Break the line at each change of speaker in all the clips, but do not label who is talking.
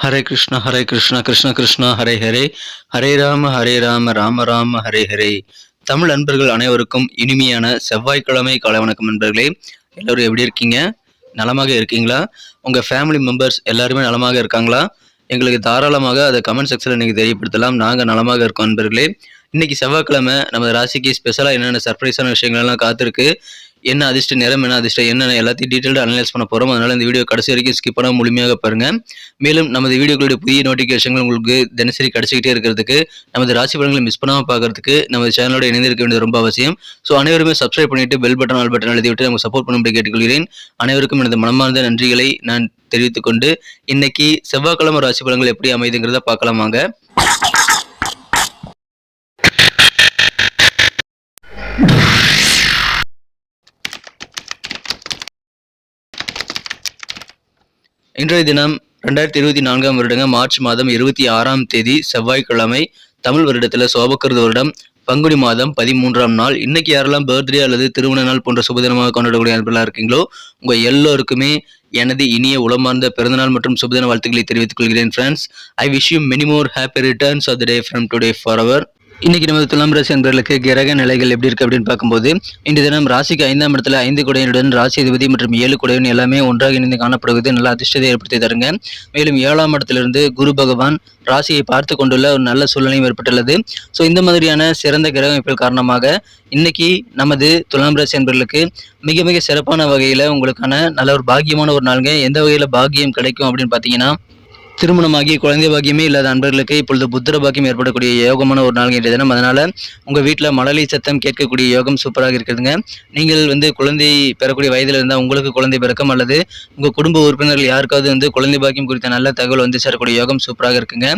ஹரே கிருஷ்ணா ஹரே கிருஷ்ணா கிருஷ்ண கிருஷ்ணா ஹரே ஹரே. ஹரே ராம ஹரே ராம ராம ராம ஹரே ஹரே. தமிழ் அன்பர்கள் அனைவருக்கும் இனிமையான செவ்வாய்க்கிழமை காலை வணக்கம் நண்பர்களே. எல்லோரும் எப்படி இருக்கீங்க? நலமாக இருக்கீங்களா? உங்கள் ஃபேமிலி மெம்பர்ஸ் எல்லாருமே நலமாக இருக்காங்களா? எங்களுக்கு தாராளமாக அதை கமெண்ட் செக்ஷனில் நீங்கள் தெரியப்படுத்தலாம். நாங்கள் நலமாக இருக்கோம் நண்பர்களே. இன்னைக்கு செவ்வாய்க்கிழமை நம்ம ராசிக்கு ஸ்பெஷலாக என்னென்ன சர்ப்ரைஸான விஷயங்கள்லாம் காத்திருக்கு. என்ன அதிர்ஷ்ட நிறம் என்ன அதிர்ஷ்டம் என்ன எல்லாத்தையும் டீட்டெயிலாக அனலைஸ் பண்ண போகிறோம் அதனால் இந்த வீடியோ கடைசி வரைக்கும் ஸ்கிப் பண்ண முழுமையாக பாருங்கள் மேலும் நமது வீடியோக்களுடைய புதிய நோட்டிஃபிகேஷன்கள் உங்களுக்கு தினசரி கிடச்சிக்கிட்டே இருக்கிறதுக்கு நமது ராசி பலன்களை மிஸ் பண்ணாமல் பார்க்கறதுக்கு நமது சேனலோட இணைந்திருக்க வேண்டியது ரொம்ப அவசியம். ஸோ அனைவருமே சப்ஸ்கிரைப் பண்ணிட்டு பெல் பட்டன் ஆல் பட்டன் எழுதி விட்டு நமக்கு சப்போர்ட் பண்ணும்படி கேட்டுக்கொள்கிறேன். அனைவருக்கும் எனது மனமார்ந்த நன்றிகளை நான் தெரிவித்துக் கொண்டு இன்னைக்கு செவ்வாய்க்கிழமை ராசி பலன்கள் எப்படி அமைதுங்கிறத பார்க்கலாம் வாங்க. இன்றைய தினம் ரெண்டாயிரத்தி இருபத்தி நான்காம் வருடங்க மார்ச் மாதம் இருபத்தி ஆறாம் தேதி செவ்வாய்க்கிழமை தமிழ் வருடத்தில் சோபக்கிருத வருடம். பங்குனி மாதம் பதிமூன்றாம் நாள். இன்னைக்கு யாரெல்லாம் பர்த்டே அல்லது திருமண நாள் போன்ற சுபதினமாக கொண்டாடக்கூடிய நண்பர்களாக இருக்கீங்களோ உங்கள் எல்லோருக்குமே எனது இனிய உளமார்ந்த பிறந்தநாள் மற்றும் சுபதின வாழ்த்துக்களை தெரிவித்துக் கொள்கிறேன் friends I wish you many more happy returns of the day from today for our இன்னைக்கு நமது துலாம் ராசி அன்பர்களுக்கு கிரக நிலைகள் எப்படி இருக்கு அப்படின்னு பார்க்கும்போது இன்று தினம் ராசிக்கு ஐந்தாம் இடத்துல ஐந்து குடையனுடன் ராசி அதிபதி மற்றும் ஏழு குடையன் எல்லாமே ஒன்றாக இணைந்து காணப்படுவது நல்ல அதிர்ஷ்டத்தை ஏற்படுத்தி தருங்க. மேலும் ஏழாம் இடத்திலிருந்து குரு பகவான் ராசியை பார்த்து கொண்டுள்ள ஒரு நல்ல சூழ்நிலையும் ஏற்பட்டுள்ளது. ஸோ இந்த மாதிரியான சிறந்த கிரக அமைப்புகள் காரணமாக இன்னைக்கு நமது துலாம் ராசி அன்பர்களுக்கு மிக மிக சிறப்பான வகையில் உங்களுக்கான நல்ல ஒரு பாக்கியமான ஒரு நாளுங்க. எந்த வகையில் பாக்கியம் கிடைக்கும் அப்படின்னு பார்த்தீங்கன்னா திருமணமாகி குழந்தை பாக்கியமே இல்லாத அன்பர்களுக்கு இப்பொழுது புத்திர பாக்கியம் ஏற்படக்கூடிய யோகமான ஒரு நாள் இன்றைய தினம். அதனால் உங்கள் வீட்டில் மழலை சத்தம் கேட்கக்கூடிய யோகம் சூப்பராக இருக்குதுங்க. நீங்கள் வந்து குழந்தை பெறக்கூடிய வயதில் இருந்தால் உங்களுக்கு குழந்தை பிறக்கும் அல்லது உங்கள் குடும்ப உறுப்பினர்கள் யாருக்காவது வந்து குழந்தை பாக்கியம் குறித்த நல்ல தகவல் வந்து சேரக்கூடிய யோகம் சூப்பராக இருக்குங்க.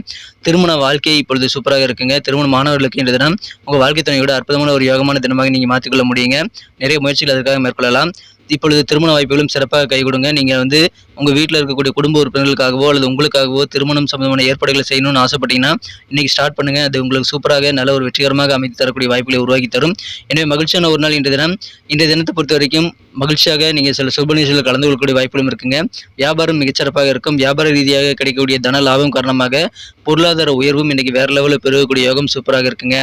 திருமண வாழ்க்கை இப்பொழுது சூப்பராக இருக்குங்க. திருமண மாணவர்களுக்கு இன்றைய தினம் உங்கள் வாழ்க்கை துணையோட அற்புதமான ஒரு யோகமான தினமாக நீங்கள் மாற்றிக்கொள்ள முடியுங்க. நிறைய முயற்சிகள் அதற்காக மேற்கொள்ளலாம். இப்பொழுது திருமண வாய்ப்புகளும் சிறப்பாக கை கொடுங்க. நீங்கள் வந்து உங்கள் வீட்டில் இருக்கக்கூடிய குடும்ப உறுப்பினர்களுக்காகவோ அல்லது உங்களுக்காகவோ திருமணம் சம்பந்தமான ஏற்பாடுகளை செய்யணும்னு ஆசைப்பட்டீங்கன்னா இன்றைக்கி ஸ்டார்ட் பண்ணுங்கள் அது உங்களுக்கு சூப்பராக நல்ல ஒரு வெற்றிகரமாக அமைத்து தரக்கூடிய வாய்ப்புகளை உருவாக்கி தரும். எனவே மகிழ்ச்சியான ஒரு நாள் இன்றைய தினம். இன்றைய தினத்தை பொறுத்த வரைக்கும் மகிழ்ச்சியாக நீங்கள் சில சுப நிகழ்ச்சிகளில் கலந்து கொள்ளக்கூடிய வாய்ப்புகளும் இருக்குங்க. வியாபாரம் மிகச்சிறப்பாக இருக்கும். வியாபார ரீதியாக கிடைக்கக்கூடிய தன லாபம் காரணமாக பொருளாதார உயர்வும் இன்றைக்கி வேறு லெவலில் பெருகக்கூடிய யோகம் சூப்பராக இருக்குங்க.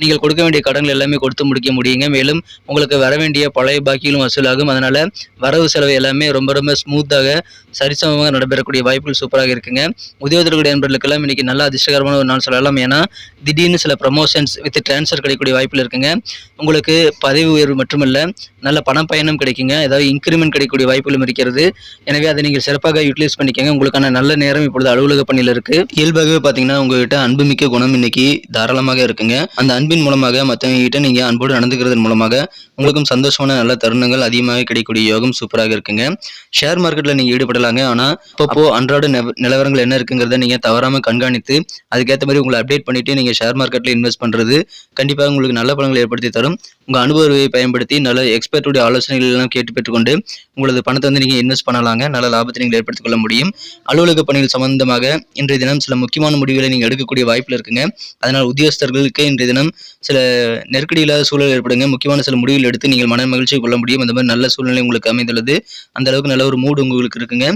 நீங்கள் கொடுக்க வேண்டிய கடன்கள் எல்லாமே கொடுத்து முடிக்க முடியுங்க. மேலும் உங்களுக்கு வர வேண்டிய பழைய பாக்கிகளும் வசூலாகும். அதனால் வரவு செலவு எல்லாமே ரொம்ப ரொம்ப ஸ்மூத்தாக சரிசமமாக நடைபெறக்கூடிய வாய்ப்புகள் சூப்பராக இருக்குங்க. உத்தியோகத்தர்களுடைய நண்பர்களுக்கெல்லாம் இன்றைக்கி நல்ல அதிர்ஷ்டகரமான ஒரு நாள் சொல்லலாம். ஏன்னா திடீர்னு சில ப்ரமோஷன்ஸ் வித் ட்ரான்ஸ்ஃபர் கிடைக்கக்கூடிய வாய்ப்புகள் இருக்குங்க. உங்களுக்கு பதவி உயர்வு மட்டுமல்ல நல்ல பணப்பயணம் பயணம் கிடைக்குங்க ஏதாவது இன்க்ரிமெண்ட் கிடைக்கக்கூடிய வாய்ப்புகளும் இருக்கிறது. எனவே அதை நீங்கள் சிறப்பாக யூட்டிலைஸ் பண்ணிக்கங்க. உங்களுக்கான நல்ல நேரம் இப்பொழுது அலுவலக பணியில் இருக்கு. இயல்பாகவே பார்த்தீங்கன்னா உங்ககிட்ட அன்புமிக்க குணம் இன்னைக்கு தாராளமாக இருக்குங்க. அந்த அன்பின் மூலமாக மற்றவங்ககிட்ட நீங்கள் நீங்க அன்போடு நடந்துக்கிறதன் மூலமாக உங்களுக்கும் சந்தோஷமான நல்ல தருணங்கள் அதிகமாக கிடைக்கக்கூடிய யோகம் சூப்பராக இருக்குங்க. ஷேர் மார்க்கெட்ல நீங்க ஈடுபடலாங்க. ஆனால் இப்போ அன்றாட நிலவரங்கள் என்ன இருக்குங்கிறத நீங்க தவறாம கண்காணித்து அதுக்கேற்ற மாதிரி உங்களை அப்டேட் பண்ணிட்டு நீங்க ஷேர் மார்க்கெட்ல இன்வெஸ்ட் பண்றது கண்டிப்பாக உங்களுக்கு நல்ல பலன்களை ஏற்படுத்தி தரும். உங்க அனுபவத்தை பயன்படுத்தி நல்ல எக்ஸ்பர்ட்டுடைய ஆலோசனைகள் எல்லாம் கேட்டு பெற்றுக்கொண்டு உங்களது பணத்தை வந்து நீங்கள் இன்வெஸ்ட் பண்ணலாங்க. நல்ல லாபத்தை நீங்கள் ஏற்படுத்திக் கொள்ள முடியும். அலுவலக பணிகள் சம்பந்தமாக இன்றைய தினம் சில முக்கியமான முடிவுகளை நீங்கள் எடுக்கக்கூடிய வாய்ப்பில் இருக்குங்க. அதனால் உத்தியோகஸ்தர்களுக்கு இன்றைய தினம் சில நெருக்கடி இல்லாத சூழல் ஏற்படுங்க. முக்கியமான சில முடிவுகள் எடுத்து நீங்கள் மன மகிழ்ச்சி கொள்ள முடியும். அந்த மாதிரி நல்ல சூழ்நிலை உங்களுக்கு அமைந்துள்ளது. அந்த அளவுக்கு நல்ல ஒரு மூடு உங்களுக்கு இருக்குங்க.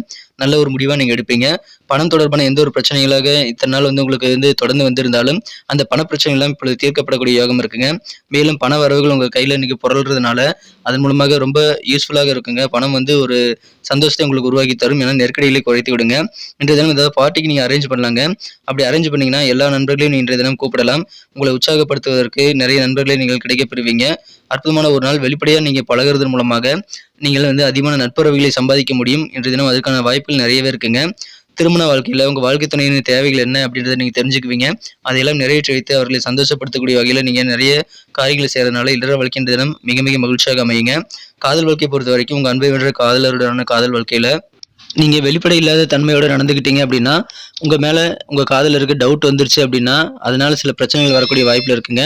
நல்ல ஒரு முடிவாக நீங்கள் எடுப்பீங்க. பணம் தொடர்பான எந்த ஒரு பிரச்சனைகளாக இத்தனை நாள் வந்து உங்களுக்கு வந்து தொடர்ந்து வந்திருந்தாலும் அந்த பண பிரச்சனைகள்லாம் இப்பொழுது தீர்க்கப்படக்கூடிய யோகம் இருக்குங்க. மேலும் பண வரவுகள் உங்கள் கையில் இன்றைக்கி புரள்றதுனால அதன் மூலமாக ரொம்ப யூஸ்ஃபுல்லாக இருக்குங்க. பணம் வந்து ஒரு சந்தோஷத்தை உங்களுக்கு உருவாக்கி தரும். ஏன்னா நெருக்கடிகளை குறைத்து விடுங்க. இன்றைய தினம் ஏதாவது பார்ட்டிக்கு நீங்கள் அரேஞ்ச் பண்ணலாங்க. அப்படி அரேஞ்ச் பண்ணீங்கன்னா எல்லா நண்பர்களையும் இன்றைய தினம் கூப்பிடலாம். உங்களை உற்சாகப்படுத்துவதற்கு நிறைய நண்பர்களை நீங்கள் கிடைக்கப்பெறுவீங்க அற்புதமான ஒரு நாள். வெளிப்படையாக நீங்கள் பழகுறதன் மூலமாக நீங்கள் வந்து அதிகமான நட்புறவுகளை சம்பாதிக்க முடியும். இன்றைய தினம் அதற்கான வாய்ப்புகள் நிறையவே இருக்குங்க. திருமண வாழ்க்கையில் உங்கள் வாழ்க்கை துணையின் தேவைகள் என்ன அப்படின்றத நீங்கள் தெரிஞ்சுக்குவீங்க. அதையெல்லாம் நிறைவேற்றி வைத்து அவர்களை சந்தோஷப்படுத்தக்கூடிய வகையில் நீங்கள் நிறைய காரியங்களை செய்கிறதுனால இடர வாழ்க்கை தினம் மிக மிக மகிழ்ச்சியாக அமையுங்க. காதல் வாழ்க்கையை பொறுத்த வரைக்கும் உங்கள் அன்பை வென்ற காதலருடனான காதல் வாழ்க்கையில் நீங்கள் வெளிப்படை இல்லாத தன்மையோட நடந்துக்கிட்டீங்க அப்படின்னா உங்கள் மேலே உங்கள் காதலருக்கு டவுட் வந்துருச்சு அப்படின்னா அதனால சில பிரச்சனைகள் வரக்கூடிய வாய்ப்பில் இருக்குங்க.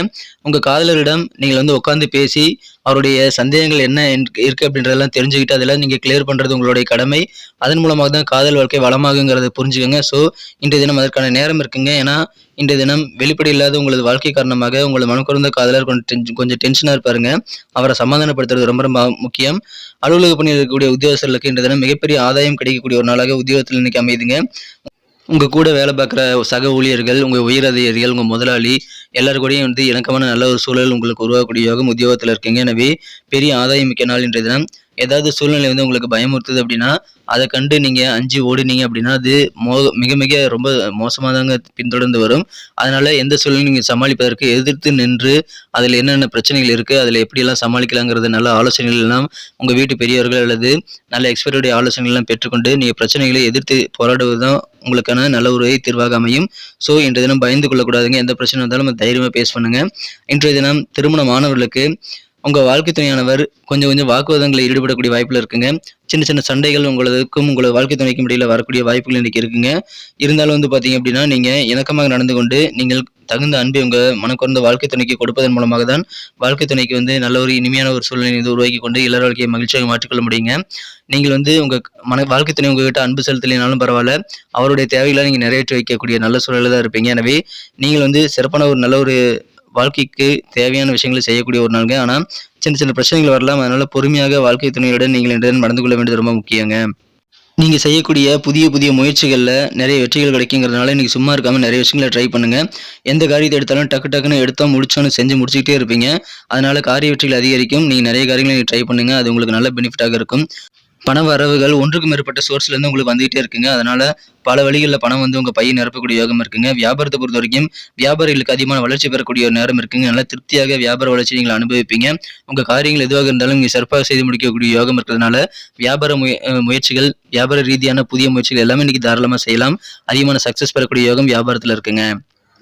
உங்கள் காதலரிடம் நீங்கள் வந்து உட்காந்து பேசி அவருடைய சந்தேகங்கள் என்ன இருக்குது அப்படின்றதெல்லாம் தெரிஞ்சுக்கிட்டு அதெல்லாம் நீங்கள் கிளியர் பண்ணுறது உங்களுடைய கடமை. அதன் மூலமாக தான் காதல் வாழ்க்கை வளமாகுங்கிறத புரிஞ்சுக்கோங்க. ஸோ இன்றைய தினம் அதற்கான நேரம் இருக்குங்க. ஏன்னா இன்றைய தினம் வெளிப்படை இல்லாத உங்களது வாழ்க்கை காரணமாக உங்களது மனக்குறந்த காதலர் கொஞ்சம் கொஞ்சம் டென்ஷனாக இருப்பாருங்க. அவரை சமாதானப்படுத்துறது ரொம்ப ரொம்ப முக்கியம். அலுவலக பணியில் இருக்கக்கூடிய உத்தியோகஸ்தர்களுக்கு இன்றைய தினம் மிகப்பெரிய ஆதாயம் கிடைக்கக்கூடிய ஒரு நாளாக உத்தியோகத்தில் இன்னைக்கு அமைதுங்க உங்கள் கூட வேலை பார்க்குற சக ஊழியர்கள் உங்கள் உயர் அதிகாரிகள் உங்கள் முதலாளி எல்லாரு கூடயும் வந்து இணக்கமான நல்ல ஒரு சூழல் உங்களுக்கு உருவாக்கக்கூடிய யோகம் உத்தியோகத்தில் இருக்கீங்க. எனவே பெரிய ஆதாயம் மிக்க நாள் இன்றைய தினம். ஏதாவது சூழ்நிலை வந்து உங்களுக்கு பயமுறுத்துது அப்படின்னா அதை கண்டு நீங்கள் அஞ்சு ஓடினீங்க அப்படின்னா அது மோ மிக மிக ரொம்ப மோசமாக தாங்க பின்தொடர்ந்து வரும். அதனால் எந்த சூழ்நிலையும் நீங்கள் சமாளிப்பதற்கு எதிர்த்து நின்று அதில் என்னென்ன பிரச்சனைகள் இருக்குது அதில் எப்படியெல்லாம் சமாளிக்கலாங்கிறது நல்ல ஆலோசனைகள் எல்லாம் உங்கள் வீட்டு பெரியவர்கள் அல்லது நல்ல எக்ஸ்பர்ட்டுடைய ஆலோசனைகள் எல்லாம் பெற்றுக்கொண்டு நீங்கள் பிரச்சனைகளை எதிர்த்து போராடுவது தான் உங்களுக்கான நல்ல ஒரு தீர்வாக அமையும். ஸோ இன்றைய தினம் பயந்து கொள்ளக்கூடாதுங்க. எந்த பிரச்சனை இருந்தாலும் தைரியமாக பேஸ் பண்ணுங்கள் இன்றைய தினம் திருமண மாணவர்களுக்கு உங்கள் வாழ்க்கை துணையானவர் கொஞ்சம் கொஞ்சம் வாக்குவாதங்களில் ஈடுபடக்கூடிய வாய்ப்பில் இருக்குங்க. சின்ன சின்ன சண்டைகள் உங்களுக்கும் உங்களோட வாழ்க்கை துணைக்கும் இடையில் வரக்கூடிய வாய்ப்புகள் இன்றைக்கி இருக்குங்க. இருந்தாலும் வந்து பார்த்தீங்க அப்படின்னா நீங்கள் இணக்கமாக நடந்து கொண்டு நீங்கள் தகுந்த அன்பை உங்கள் மனக்குறந்த வாழ்க்கை துணைக்கு கொடுப்பதன் மூலமாக தான் வாழ்க்கை துணைக்கு வந்து நல்ல ஒரு இனிமையான ஒரு சூழ்நிலை வந்து உருவாக்கி கொண்டு இளர் வாழ்க்கையை மகிழ்ச்சியாக மாற்றிக்கொள்ள முடியுங்க. நீங்கள் வந்து உங்கள் மன வாழ்க்கை துணை உங்ககிட்ட அன்பு செலுத்தலைனாலும் பரவாயில்ல. அவருடைய தேவைகளை நீங்கள் நிறைவேற்றி வைக்கக்கூடிய நல்ல சூழலில் தான் இருப்பீங்க. எனவே நீங்கள் வந்து சிறப்பான ஒரு நல்ல ஒரு வாழ்க்கைக்கு தேவையான விஷயங்களை செய்யக்கூடிய ஒரு நாளுங்க. ஆனால் சின்ன சின்ன பிரச்சனைகள் வரலாம். அதனால பொறுமையாக வாழ்க்கை துணையுடன் நீங்கள் இன்றைய நடந்து கொள்ள வேண்டியது ரொம்ப முக்கியங்க. நீங்கள் செய்யக்கூடிய புதிய புதிய முயற்சிகளில் நிறைய வெற்றிகள் கிடைக்குங்கிறதுனால இன்றைக்கி சும்மா இருக்காமல் நிறைய விஷயங்களை ட்ரை பண்ணுங்கள் எந்த காரியத்தை எடுத்தாலும் டக்கு டக்குன்னு எடுத்தோம் முடிச்சோன்னு செஞ்சு முடிச்சுக்கிட்டே இருப்பீங்க. அதனால் காரிய வெற்றிகள் அதிகரிக்கும். நீங்கள் நிறைய காரியங்களை நீங்கள் ட்ரை பண்ணுங்கள் அது உங்களுக்கு நல்ல பெனிஃபிட்டாக இருக்கும். பண வரவுகள் ஒன்றுக்கு மேற்பட்ட சோர்ஸ்லேருந்து உங்களுக்கு வந்துகிட்டே இருக்குங்க. அதனால் பல வழிகளில் பணம் வந்து உங்கள் பையன் நிரப்பக்கூடிய யோகம் இருக்குங்க. வியாபாரத்தை பொறுத்த வரைக்கும் வியாபாரிகளுக்கு அதிகமான வளர்ச்சி பெறக்கூடிய நேரம் இருக்குங்க. நல்லா திருப்தியாக வியாபார வளர்ச்சி நீங்கள் அனுபவிப்பீங்க. உங்கள் காரியங்கள் எதுவாக இருந்தாலும் நீங்கள் சிறப்பாக செய்து முடிக்கக்கூடிய யோகம் இருக்கிறதுனால வியாபார முய முயற்சிகள் வியாபார ரீதியான புதிய முயற்சிகள் எல்லாமே இன்னைக்கு தாராளமாக செய்யலாம். அதிகமான சக்ஸஸ் பெறக்கூடிய யோகம் வியாபாரத்தில் இருக்குங்க.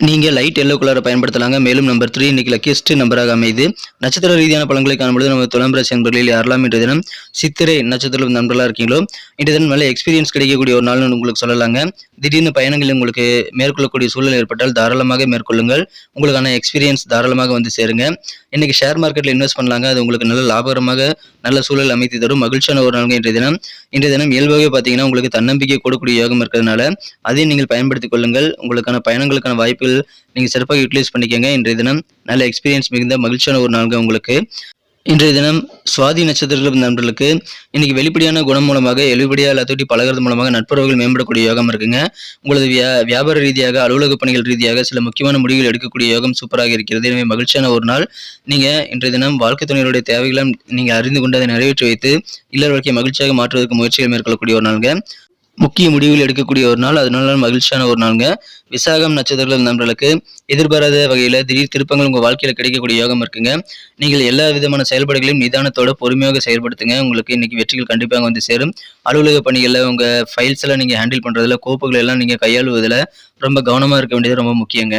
நீங்கள் லைட் எல்லோ கலரை பயன்படுத்தலாங்க. மேலும் நம்பர் த்ரீ இன்னைக்கு லக்கியஸ்ட் நம்பராக அமைது நட்சத்திர ரீதியான பழங்களை காணும்போது நம்ம துலாம் ராசி அன்பர்களில் யாரெல்லாம் இன்றைய தினம் சித்திரை நட்சத்திர நண்பர்களாக இருக்கீங்களோ இன்றைய தினம் நல்ல எக்ஸ்பீரியன்ஸ் கிடைக்கக்கூடிய ஒரு நாள்னு உங்களுக்கு சொல்லலாங்க. திடீர்னு பயணங்கள் உங்களுக்கு மேற்கொள்ளக்கூடிய சூழல் ஏற்பட்டால் தாராளமாக மேற்கொள்ளுங்கள். உங்களுக்கான எக்ஸ்பீரியன்ஸ் தாராளமாக வந்து சேருங்க. இன்னைக்கு ஷேர் மார்க்கெட்டில் இன்வெஸ்ட் பண்ணலாங்க. அது உங்களுக்கு நல்ல லாபகரமாக நல்ல சூழல் அமைத்து தரும். மகிழ்ச்சியான ஒரு நாளுங்க இன்றைய தினம். இன்றைய தினம் இயல்பாகவே பார்த்தீங்கன்னா உங்களுக்கு தன்னம்பிக்கை கூடக்கூடிய யோகம் இருக்கிறதுனால அதையும் நீங்கள் பயன்படுத்திக் கொள்ளுங்கள். உங்களுக்கான பயணங்களுக்கான வாய்ப்புகள் நீங்கள் சிறப்பாக யூட்டிலைஸ் பண்ணிக்கோங்க. இன்றைய தினம் நல்ல எக்ஸ்பீரியன்ஸ் மிகுந்த மகிழ்ச்சியான ஒரு நாள்கள் உங்களுக்கு. இன்றைய தினம் சுவாதி நட்சத்திரத்தில் நண்பர்களுக்கு இன்னைக்கு வெளிப்படையான குணம் மூலமாக எளிபடியாக எல்லாத்தையும் பழகிறது மூலமாக நட்புறவுகள் மேம்படக்கூடிய யோகம் இருக்குங்க. உங்களது வியா வியாபார ரீதியாக அலுவலக பணிகள் ரீதியாக சில முக்கியமான முடிவுகள் எடுக்கக்கூடிய யோகம் சூப்பராக இருக்கிறது. எனவே மகிழ்ச்சியான ஒரு நாள். நீங்கள் இன்றைய தினம் வாழ்க்கை துணையுடைய தேவைகளை நீங்கள் அறிந்து கொண்டு அதை நிறைவேற்றி வைத்து இல்லற வாழ்க்கையை மகிழ்ச்சியாக மாற்றுவதற்கு முயற்சிகள் மேற்கொள்ளக்கூடிய ஒரு நாளுங்க. முக்கிய முடிவுகள் எடுக்கக்கூடிய ஒரு நாள் அதனால மகிழ்ச்சியான ஒரு நாளுங்க. விசாகம் நட்சத்திரங்கள் நண்பர்களுக்கு எதிர்பாராத வகையில் திடீர் திருப்பங்கள் உங்கள் வாழ்க்கையில் கிடைக்கக்கூடிய யோகம் இருக்குங்க. நீங்கள் எல்லா விதமான செயல்பாடுகளையும் நிதானத்தோட பொறுமையாக செயல்படுத்துங்க. உங்களுக்கு இன்னைக்கு வெற்றிகள் கண்டிப்பாக வந்து சேரும். அலுவலக பணிகளில் உங்கள் ஃபைல்ஸ் எல்லாம் நீங்கள் ஹேண்டில் பண்ணுறதுல கோப்புகள் எல்லாம் நீங்கள் கையாளுவதில் ரொம்ப கவனமாக இருக்க வேண்டியது ரொம்ப முக்கியங்க.